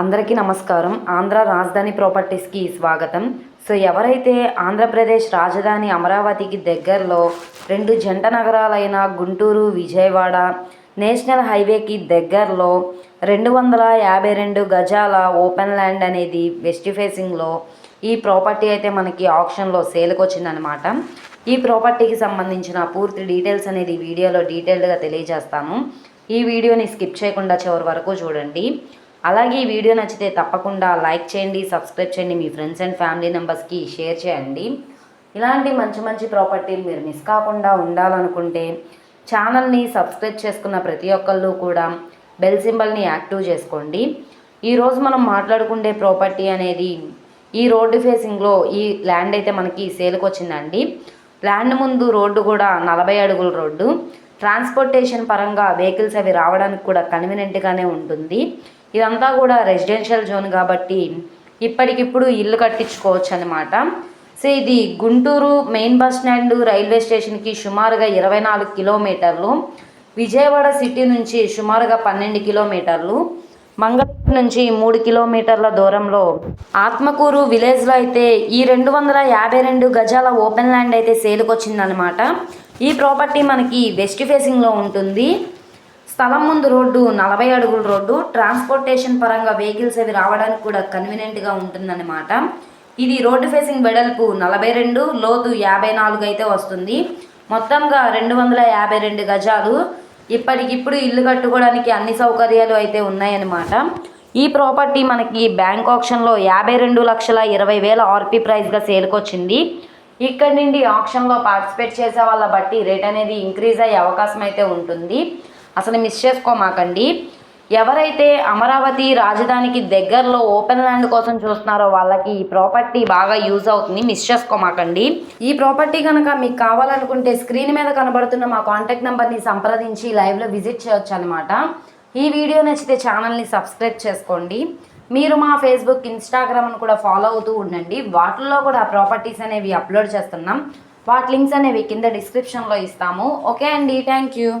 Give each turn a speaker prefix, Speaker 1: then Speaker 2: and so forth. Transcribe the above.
Speaker 1: అందరికీ నమస్కారం. ఆంధ్ర రాజధాని ప్రాపర్టీస్కి స్వాగతం. సో ఎవరైతే ఆంధ్రప్రదేశ్ రాజధాని అమరావతికి దగ్గరలో రెండు జంట నగరాలైన గుంటూరు విజయవాడ నేషనల్ హైవేకి దగ్గరలో రెండు వందల యాభై రెండు గజాల ఓపెన్ ల్యాండ్ అనేది వెస్ట్ ఫేసింగ్లో ఈ ప్రాపర్టీ అయితే మనకి ఆప్షన్లో సేల్కి వచ్చిందనమాట ఈ ప్రాపర్టీకి సంబంధించిన పూర్తి డీటెయిల్స్ అనేది వీడియోలో డీటెయిల్డ్గా తెలియజేస్తాను. ఈ వీడియోని స్కిప్ చేయకుండా చివరి వరకు చూడండి. అలాగే ఈ వీడియో నచ్చితే తప్పకుండా లైక్ చేయండి సబ్స్క్రైబ్ చేయండి మీ ఫ్రెండ్స్ అండ్ ఫ్యామిలీ మెంబర్స్కి షేర్ చేయండి. ఇలాంటి మంచి మంచి ప్రాపర్టీలు మీరు మిస్ కాకుండా ఉండాలనుకుంటే ఛానల్ని సబ్స్క్రైబ్ చేసుకున్న ప్రతి ఒక్కళ్ళు కూడా బెల్ సింబల్ని యాక్టివ్ చేసుకోండి. ఈరోజు మనం మాట్లాడుకుండే ప్రాపర్టీ అనేది ఈ రోడ్డు ఫేసింగ్లో ఈ ల్యాండ్ అయితే మనకి సేల్కి వచ్చిందండి. ల్యాండ్ ముందు రోడ్డు కూడా నలభై అడుగుల రోడ్డు. ట్రాన్స్పోర్టేషన్ పరంగా వెహికల్స్ అవి రావడానికి కూడా కన్వీనెంట్గానే ఉంటుంది. ఇదంతా కూడా రెసిడెన్షియల్ జోన్ కాబట్టి ఇప్పటికిప్పుడు ఇల్లు కట్టించుకోవచ్చు అనమాట సో ఇది Guntur main bus stand railway స్టేషన్కి సుమారుగా ఇరవై నాలుగు కిలోమీటర్లు విజయవాడ సిటీ నుంచి సుమారుగా పన్నెండు కిలోమీటర్లు మంగళూరు నుంచి మూడు కిలోమీటర్ల దూరంలో ఆత్మకూరు విలేజ్లో అయితే ఈ రెండు వందల యాభై రెండు గజాల ఓపెన్ ల్యాండ్ అయితే సేల్కి వచ్చిందనమాట ఈ ప్రాపర్టీ మనకి వెస్ట్ ఫేసింగ్లో ఉంటుంది. స్థలం ముందు రోడ్డు నలభై అడుగుల రోడ్డు ట్రాన్స్పోర్టేషన్ పరంగా వెహికల్స్ అవి రావడానికి కూడా కన్వీనియంట్గా ఉంటుందన్నమాట. ఇది రోడ్డు ఫేసింగ్ వెడల్పు నలభై రెండు లోతు యాభై నాలుగు అయితే వస్తుంది. మొత్తంగా రెండు వందల యాభై రెండు గజాలు. ఇప్పటికిప్పుడు ఇల్లు కట్టుకోవడానికి అన్ని సౌకర్యాలు అయితే ఉన్నాయన్నమాట. ఈ ప్రాపర్టీ మనకి బ్యాంక్ ఆప్షన్లో యాభై రెండు లక్షల ఇరవై వేల ఆర్పీ ప్రైస్గా సేల్కొచ్చింది. ఇక్కడి ఇక్కడ నుండి ఆప్షన్లో పార్టిసిపేట్ చేసే వాళ్ళ బట్టి రేట్ అనేది ఇంక్రీజ్ అయ్యే అవకాశం అయితే ఉంటుంది. అసలు మిస్ చేసుకోమాకండి. ఎవరైతే అమరావతి రాజధానికి దగ్గరలో ఓపెన్ ల్యాండ్ కోసం చూస్తున్నారో వాళ్ళకి ఈ ప్రాపర్టీ బాగా యూజ్ అవుతుంది మిస్ చేసుకోమాకండి. ఈ ప్రాపర్టీ కనుక మీకు కావాలనుకుంటే స్క్రీన్ మీద కనబడుతున్న మా కాంటాక్ట్ నెంబర్ని సంప్రదించి లైవ్లో విజిట్ చేయొచ్చు అనమాట ఈ వీడియో నచ్చితే ఛానల్ని సబ్స్క్రైబ్ చేసుకోండి. మీరు మా ఫేస్బుక్ ఇన్స్టాగ్రామ్ను కూడా ఫాలో అవుతూ ఉండండి. వాటిల్లో కూడా ప్రాపర్టీస్ అనేవి అప్లోడ్ చేస్తున్నాం. వాటి లింక్స్ అనేవి కింద డిస్క్రిప్షన్లో ఇస్తాము. ఓకే అండి థ్యాంక్ యూ